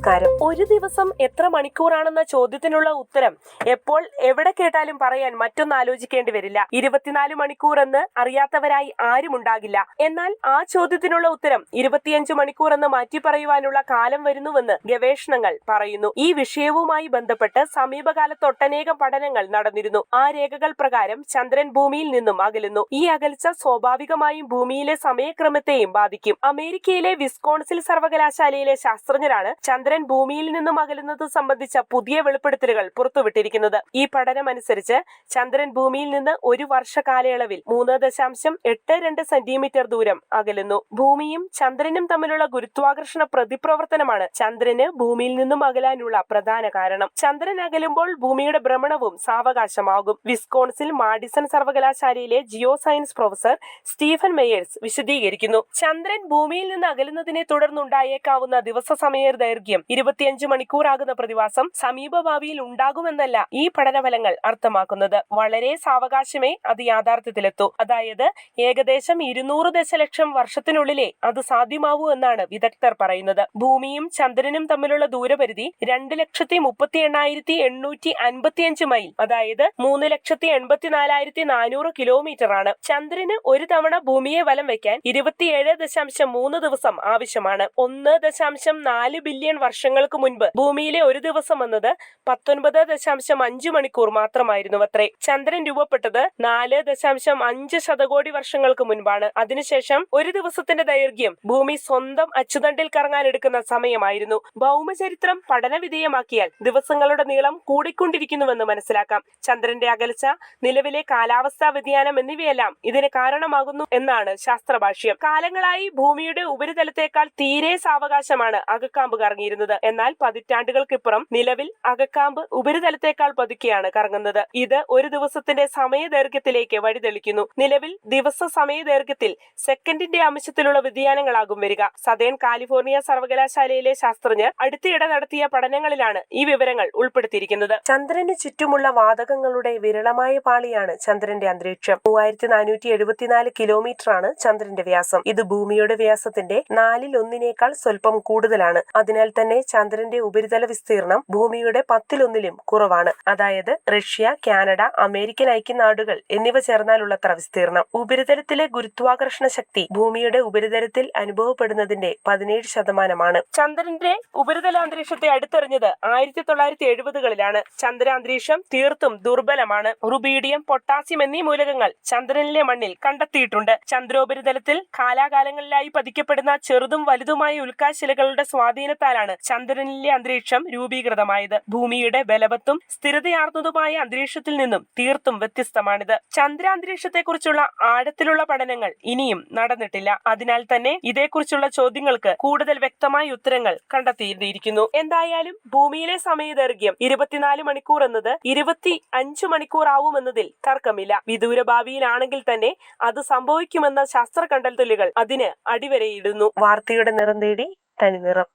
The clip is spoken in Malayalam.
നമസ്കാരം. ഒരു ദിവസം എത്ര മണിക്കൂറാണെന്ന ചോദ്യത്തിനുള്ള ഉത്തരം എപ്പോൾ എവിടെ കേട്ടാലും പറയാൻ മറ്റൊന്ന് ആലോചിക്കേണ്ടി വരില്ല. ഇരുപത്തിനാല് മണിക്കൂർ എന്ന് അറിയാത്തവരായി ആരും ഉണ്ടാകില്ല. എന്നാൽ ആ ചോദ്യത്തിനുള്ള ഉത്തരം ഇരുപത്തിയഞ്ച് മണിക്കൂർ എന്ന് മാറ്റി പറയുവാനുള്ള കാലം വരുന്നുവെന്ന് ഗവേഷണങ്ങൾ പറയുന്നു. ഈ വിഷയവുമായി ബന്ധപ്പെട്ട് സമീപകാലത്ത് ഒട്ടനേകം പഠനങ്ങൾ നടന്നിരുന്നു. ആ രേഖകൾ പ്രകാരം ചന്ദ്രൻ ഭൂമിയിൽ നിന്നും അകലുന്നു. ഈ അകൽച്ച സ്വാഭാവികമായും ഭൂമിയിലെ സമയക്രമത്തെയും ബാധിക്കും. അമേരിക്കയിലെ വിസ്കോൺസിൽ സർവകലാശാലയിലെ ശാസ്ത്രജ്ഞരാണ് ചന്ദ്രൻ ഭൂമിയിൽ നിന്നും അകലുന്നത് സംബന്ധിച്ച പുതിയ വെളിപ്പെടുത്തലുകൾ പുറത്തുവിട്ടിരിക്കുന്നത്. ഈ പഠനമനുസരിച്ച് ചന്ദ്രൻ ഭൂമിയിൽ നിന്ന് ഒരു വർഷ കാലയളവിൽ മൂന്ന് ദശാംശം എട്ട് രണ്ട് സെന്റിമീറ്റർ ദൂരം അകലുന്നു. ഭൂമിയും ചന്ദ്രനും തമ്മിലുള്ള ഗുരുത്വാകർഷണ പ്രതിപ്രവർത്തനമാണ് ചന്ദ്രന് ഭൂമിയിൽ നിന്നും അകലാനുള്ള പ്രധാന കാരണം. ചന്ദ്രൻ അകലുമ്പോൾ ഭൂമിയുടെ ഭ്രമണവും സാവകാശമാകും. വിസ്കോൺസിൽ മാഡിസൺ സർവകലാശാലയിലെ geo science professor Stephen Meyers വിശദീകരിക്കുന്നു. ചന്ദ്രൻ ഭൂമിയിൽ നിന്ന് അകലുന്നതിനെ തുടർന്നുണ്ടായേക്കാവുന്ന ദിവസ സമയ ദൈർഘ്യം ഇരുപത്തിയഞ്ച് മണിക്കൂറാകുന്ന പ്രതിഭാസം സമീപ ഭാവിയിൽ ഉണ്ടാകുമെന്നല്ല ഈ പഠനഫലങ്ങൾ അർത്ഥമാക്കുന്നത്. വളരെ സാവകാശമേ അത് യാഥാർത്ഥ്യത്തിലെത്തൂ. അതായത് ഏകദേശം ഇരുന്നൂറ് ദശലക്ഷം വർഷത്തിനുള്ളിലേ അത് സാധ്യമാവൂ എന്നാണ് വിദഗ്ധർ പറയുന്നത്. ഭൂമിയും ചന്ദ്രനും തമ്മിലുള്ള ദൂരപരിധി രണ്ട് ലക്ഷത്തി മുപ്പത്തി എണ്ണായിരത്തി എണ്ണൂറ്റി അൻപത്തിയഞ്ച് മൈൽ. അതായത് മൂന്ന് ലക്ഷത്തി എൺപത്തിനാലായിരത്തി നാനൂറ് കിലോമീറ്റർ ആണ്. ചന്ദ്രന് ഒരു തവണ ഭൂമിയെ വലം വയ്ക്കാൻ ഇരുപത്തിയേഴ് ദശാംശം മൂന്ന് ദിവസം ആവശ്യമാണ്. ഒന്ന് ദശാംശം നാല് ബില്യൺ വർഷങ്ങൾക്ക് മുൻപ് ഭൂമിയിലെ ഒരു ദിവസം എന്നത് പത്തൊൻപത് ദശാംശം അഞ്ച് മണിക്കൂർ മാത്രമായിരുന്നു അത്രേ ചന്ദ്രൻ രൂപപ്പെട്ടത് നാല് ദശാംശം അഞ്ച് ശതകോടി വർഷങ്ങൾക്ക് മുൻപാണ്. അതിനുശേഷം ഒരു ദിവസത്തിന്റെ ദൈർഘ്യം ഭൂമി സ്വന്തം അച്ചുതണ്ടിൽ കറങ്ങാൻ എടുക്കുന്ന സമയമായിരുന്നു. ഭൗമചരിത്രം പഠനവിധേയമാക്കിയാൽ ദിവസങ്ങളുടെ നീളം കൂടിക്കൊണ്ടിരിക്കുന്നുവെന്ന് മനസ്സിലാക്കാം. ചന്ദ്രന്റെ അകൽച്ച നിലവിലെ കാലാവസ്ഥാ വ്യതിയാനം എന്നിവയെല്ലാം ഇതിന് കാരണമാകുന്നു എന്നാണ് ശാസ്ത്രഭാഷ്യം. കാലങ്ങളായി ഭൂമിയുടെ ഉപരിതലത്തേക്കാൾ തീരെ സാവകാശമാണ് അകക്കാമ്പ് കറങ്ങിയിരുന്നത് എന്നാൽ പതിറ്റാണ്ടുകൾക്കിപ്പുറം നിലവിൽ അകക്കാമ്പ് ഉപരിതലത്തേക്കാൾ പതുക്കെയാണ് കറങ്ങുന്നത്. ഇത് ഒരു ദിവസത്തിന്റെ സമയ ദൈർഘ്യത്തിലേക്ക് വഴിതെളിക്കുന്നു. നിലവിൽ ദിവസ സമയ ദൈർഘ്യത്തിൽ സെക്കൻഡിന്റെ അംശത്തിലുള്ള വ്യതിയാനങ്ങളാകും വരിക. സദേൺ കാലിഫോർണിയ സർവകലാശാലയിലെ ശാസ്ത്രജ്ഞർ അടുത്തിടെ നടത്തിയ പഠനങ്ങളിലാണ് ഈ വിവരങ്ങൾ ഉൾപ്പെടുത്തിയിരിക്കുന്നത്. ചന്ദ്രന് ചുറ്റുമുള്ള വാതകങ്ങളുടെ വിരളമായ പാളിയാണ് ചന്ദ്രന്റെ അന്തരീക്ഷം. മൂവായിരത്തി നാനൂറ്റി എഴുപത്തിനാല് കിലോമീറ്റർ ആണ് ചന്ദ്രന്റെ വ്യാസം. ഇത് ഭൂമിയുടെ വ്യാസത്തിന്റെ നാലിൽ ഒന്നിനേക്കാൾ സ്വല്പം കൂടുതലാണ്. അതിനാൽ തന്നെ ചന്ദ്രന്റെ ഉപരിതല വിസ്തീർണം ഭൂമിയുടെ പത്തിലൊന്നിലും കുറവാണ്. അതായത് റഷ്യ കാനഡ അമേരിക്കൻ ഐക്യനാടുകൾ എന്നിവ ചേർന്നാലുള്ളത്ര വിസ്തീർണം. ഉപരിതലത്തിലെ ഗുരുത്വാകർഷണ ശക്തി ഭൂമിയുടെ ഉപരിതലത്തിൽ അനുഭവപ്പെടുന്നതിന്റെ പതിനേഴ് ശതമാനമാണ്. ചന്ദ്രന്റെ ഉപരിതല അന്തരീക്ഷത്തെ അടുത്തെറിഞ്ഞത് ആയിരത്തി തൊള്ളായിരത്തി എഴുപതുകളിലാണ് ചന്ദ്രാന്തരീക്ഷം തീർത്തും ദുർബലമാണ്. റുബീഡിയം പൊട്ടാസ്യം എന്നീ മൂലകങ്ങൾ ചന്ദ്രനിലെ മണ്ണിൽ കണ്ടെത്തിയിട്ടുണ്ട്. ചന്ദ്രോപരിതലത്തിൽ കാലാകാലങ്ങളിലായി പതിക്കപ്പെടുന്ന ചെറുതും വലുതുമായ ഉൽക്കാശിലകളുടെ സ്വാധീനത്താലാണ് ചന്ദ്രനിലെ അന്തരീക്ഷം രൂപീകൃതമായത്. ഭൂമിയുടെ ബലവത്തും സ്ഥിരതയാർന്നതുമായ അന്തരീക്ഷത്തിൽ നിന്നും തീർത്തും വ്യത്യസ്തമാണിത്. ചന്ദ്രാന്തരീക്ഷത്തെക്കുറിച്ചുള്ള ആഴത്തിലുള്ള പഠനങ്ങൾ ഇനിയും നടന്നിട്ടില്ല. അതിനാൽ തന്നെ ഇതേക്കുറിച്ചുള്ള ചോദ്യങ്ങൾക്ക് കൂടുതൽ വ്യക്തമായ ഉത്തരങ്ങൾ കണ്ടെത്തിയിരിക്കുന്നു എന്തായാലും ഭൂമിയിലെ സമയദൈർഘ്യം ഇരുപത്തിനാല് മണിക്കൂർ എന്നത് ഇരുപത്തി അഞ്ചു മണിക്കൂർ ആവുമെന്നതിൽ തർക്കമില്ല. വിദൂര ഭാവിയിലാണെങ്കിൽ തന്നെ അത് സംഭവിക്കുമെന്ന ശാസ്ത്ര കണ്ടെത്തലുകൾ അതിന് അടിവരയിടുന്നു. വാർത്തയുടെ നിറം തേടി തനി നിറം